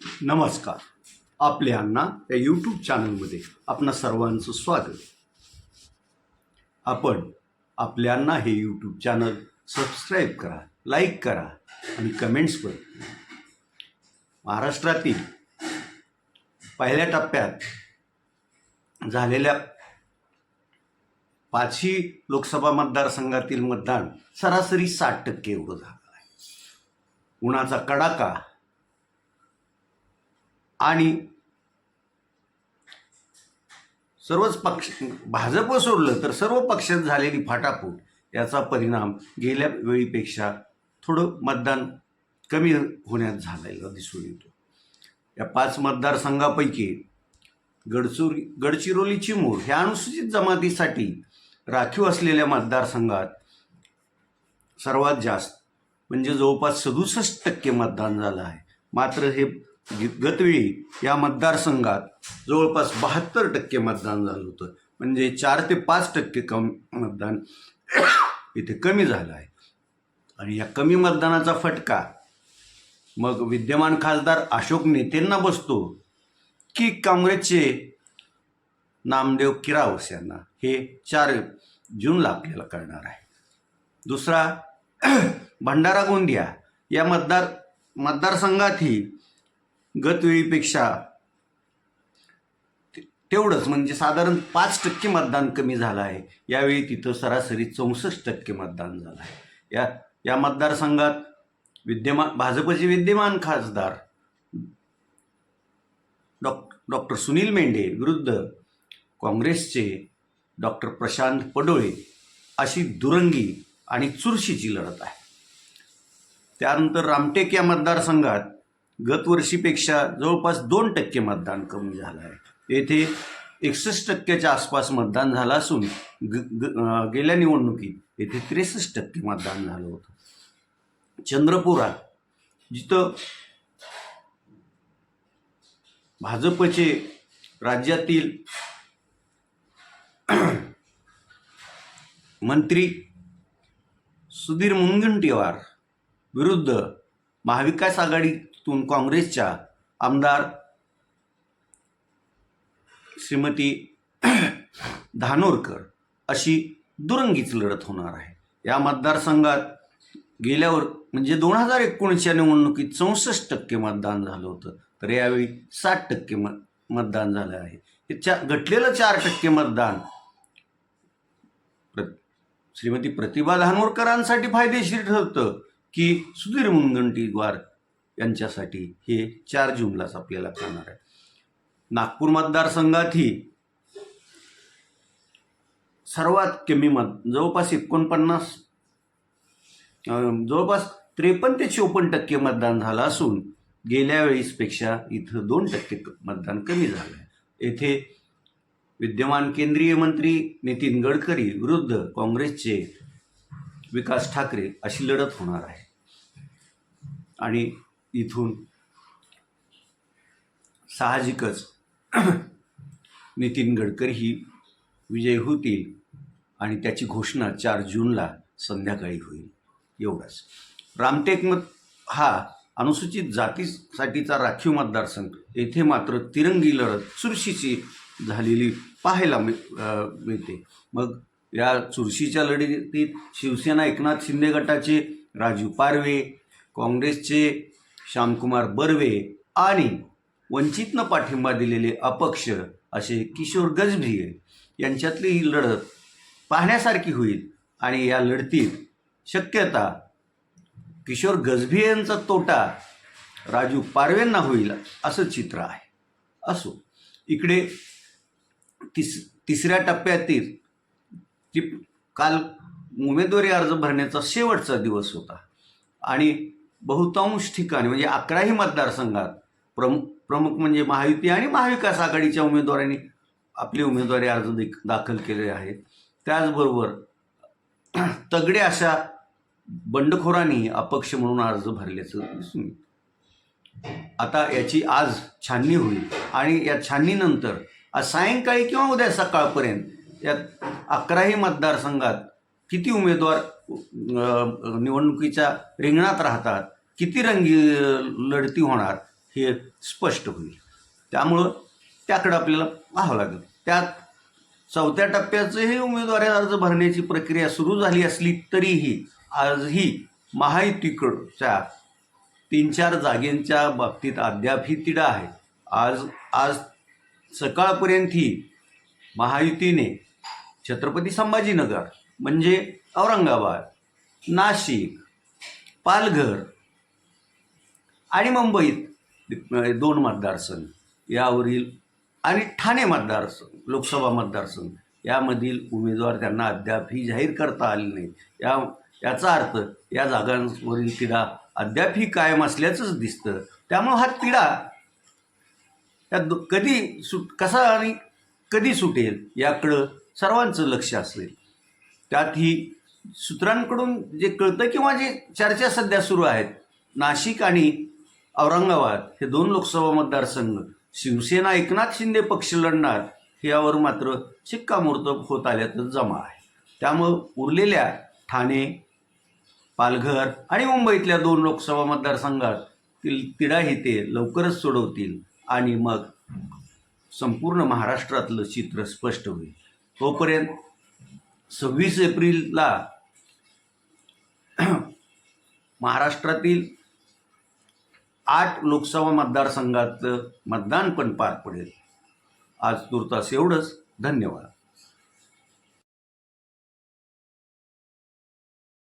नमस्कार. आपले अण्णा या यूट्यूब चॅनलमध्ये आपणा सर्वांचं स्वागत. आपण आपल्या अण्णा हे यूट्यूब चॅनल सबस्क्राईब करा लाईक करा आणि कमेंट्स पण महाराष्ट्रातील पहिल्या टप्प्यात झालेल्या पाचही लोकसभा मतदारसंघातील मतदान सरासरी साठ टक्के एवढं झालं आहे. उन्हाचा कडाका आणि सर्वच पक्ष भाजप सोडलं तर सर्व पक्षात झालेली फाटाफूट याचा परिणाम गेल्या वेळीपेक्षा थोडं मतदान कमी होण्यात झालेला दिसून येतो. या पाच मतदारसंघापैकी गडचुरी गडचिरोली चिमूर ह्या अनुसूचित जमातीसाठी राखीव असलेल्या मतदारसंघात सर्वात जास्त म्हणजे जवळपास सदुसष्ट टक्के मतदान झालं आहे. मात्र हे गतवेळी या मतदारसंघात जवळपास बहात्तर टक्के मतदान झालं होतं. म्हणजे चार ते पाच टक्के कम मतदान इथे कमी झालं आहे. आणि या कमी मतदानाचा फटका मग विद्यमान खासदार अशोक नेतेंना बसतो की काँग्रेसचे नामदेव किरावस यांना. हे चार जूनला आपल्याला कळणार आहे. दुसरा भंडारा गोंदिया या मतदार मतदारसंघातही गतवेळीपेक्षा तेवढंच म्हणजे साधारण पाच टक्के मतदान कमी झालं आहे. यावेळी तिथं सरासरी चौसष्ट टक्के मतदान झालं आहे. या या मतदारसंघात विद्यमान भाजपचे विद्यमान खासदार डॉ डॉक्टर सुनील मेंढे विरुद्ध काँग्रेसचे डॉक्टर प्रशांत पडोळे अशी दुरंगी आणि चुरशीची लढत आहे. त्यानंतर रामटेक या मतदारसंघात गतवर्षीपेक्षा जवळपास दोन टक्के मतदान कमी झालं आहे. येथे एकसष्ट टक्क्याच्या आसपास मतदान झालं असून ग ग- गेल्या निवडणुकीत येथे त्रेसष्ट टक्के मतदान झालं होतं. चंद्रपुरात जिथं भाजपचे राज्यातील मंत्री सुधीर मुनगंटीवार विरुद्ध महाविकास आघाडी तून काँग्रेसच्या आमदार श्रीमती धानोरकर अशी दुरंगीच लढत होणार आहे. या मतदारसंघात गेल्यावर म्हणजे दोन हजार एकोणीसच्या निवडणुकीत चौसष्ट टक्के मतदान झालं होतं. तर यावेळी साठ टक्के म मतदान झालं आहे. हे चा घटलेलं चार टक्के मतदान प्र श्रीमती प्रतिभा धानोरकरांसाठी फायदेशीर ठरतं की सुधीर मुनगंटीवार यांच्यासाठी हे चार जूनलाच आपल्याला कळणार आहे नागपूर मतदारसंघातही सर्वात कमी मत जवळपास एकोणपन्नास जवळपास त्रेपन्न ते चोपन्न टक्के मतदान झालं असून गेल्या वेळीसपेक्षा इथं दोन टक्के मतदान कमी झालं आहे. येथे विद्यमान केंद्रीय मंत्री नितीन गडकरी विरुद्ध काँग्रेसचे विकास ठाकरे अशी लढत होणार आहे. आणि इथून साहजिकच नितीन गडकरी ही विजय होतील आणि त्याची घोषणा चार जूनला संध्याकाळी होईल. एवढंच. रामटेक मत हा अनुसूचित जातीसाठीचा राखीव मतदारसंघ. येथे मात्र तिरंगी लढत चुरशीची झालेली पाहायला मिळ- मिळते. मग या चुरशीच्या लढतीत शिवसेना एकनाथ शिंदे गटाचे राजू पारवे काँग्रेसचे श्यामकुमार बर्वे आणि वंचितनं पाठिंबा दिलेले अपक्ष असे किशोर गजभिये यांच्यातली ही लढत पाहण्यासारखी होईल आणि या लढतीत शक्यता किशोर गजभिये यांचा तोटा राजू पारवेंना होईल असं चित्र आहे. असो इकडे तिस तिसऱ्या टप्प्यातील ती काल उमेदवारी अर्ज भरण्याचा शेवटचा दिवस होता आणि बहुतांश ठिकाणी म्हणजे अकराही मतदारसंघात प्रमुख प्रमुख म्हणजे महायुती आणि महाविकास आघाडीच्या उमेदवारांनी आपले उमेदवारी अर्ज देख दाखल केले आहेत. त्याचबरोबर तगडे अशा बंडखोरांनी अपक्ष म्हणून अर्ज भरल्याचं दिसून आता याची आज छाननी होईल आणि या छाननीनंतर आज सायंकाळी किंवा उद्या सकाळपर्यंत या अकराही मतदारसंघात किती उमेदवार निवडणुकीच्या रिंगणात राहतात किती रंगी लढती होणार हे स्पष्ट होईल. त्यामुळं त्याकडं आपल्याला पाहावं लागेल. त्यात चौथ्या टप्प्याचंही उमेदवारी अर्ज भरण्याची प्रक्रिया सुरू झाली असली तरीही आजही महायुतीकडच्या तीन चार जागेंच्या बाबतीत अद्याप ही तिढा आहे. आज आज सकाळपर्यंत ही महायुतीने छत्रपती संभाजीनगर म्हणजे औरंगाबाद नाशिक पालघर आणि मुंबईत दोन मतदारसंघ यावरील आणि ठाणे मतदारसंघ लोकसभा मतदारसंघ. यामधील उमेदवार त्यांना अद्यापही जाहीर करता आले नाही या याचा अर्थ या जागांवरील तिढा अद्यापही कायम असल्याचंच दिसतं. त्यामुळं हा तिढा या कधी सुट कसा आणि कधी सुटेल याकडं सर्वांचं लक्ष असेल. त्यात ही सूत्रांकडून जे कळतं किंवा जे चर्चा सध्या सुरू आहेत नाशिक आणि औरंगाबाद हे दोन लोकसभा मतदारसंघ शिवसेना एकनाथ शिंदे पक्ष लढणार यावर मात्र शिक्कामोर्तब होत आल्याचं जमा आहे. त्यामुळं उरलेल्या ठाणे पालघर आणि मुंबईतल्या दोन लोकसभा मतदारसंघात तील तिढाही ते लवकरच सोडवतील आणि मग संपूर्ण महाराष्ट्रातलं चित्र स्पष्ट होईल. तोपर्यंत सव्वीस एप्रिलला महाराष्ट्रातील आठ लोकसभा मतदारसंघाचं मतदान पण पार पडेल. आज तुर्तास एवढंच. धन्यवाद.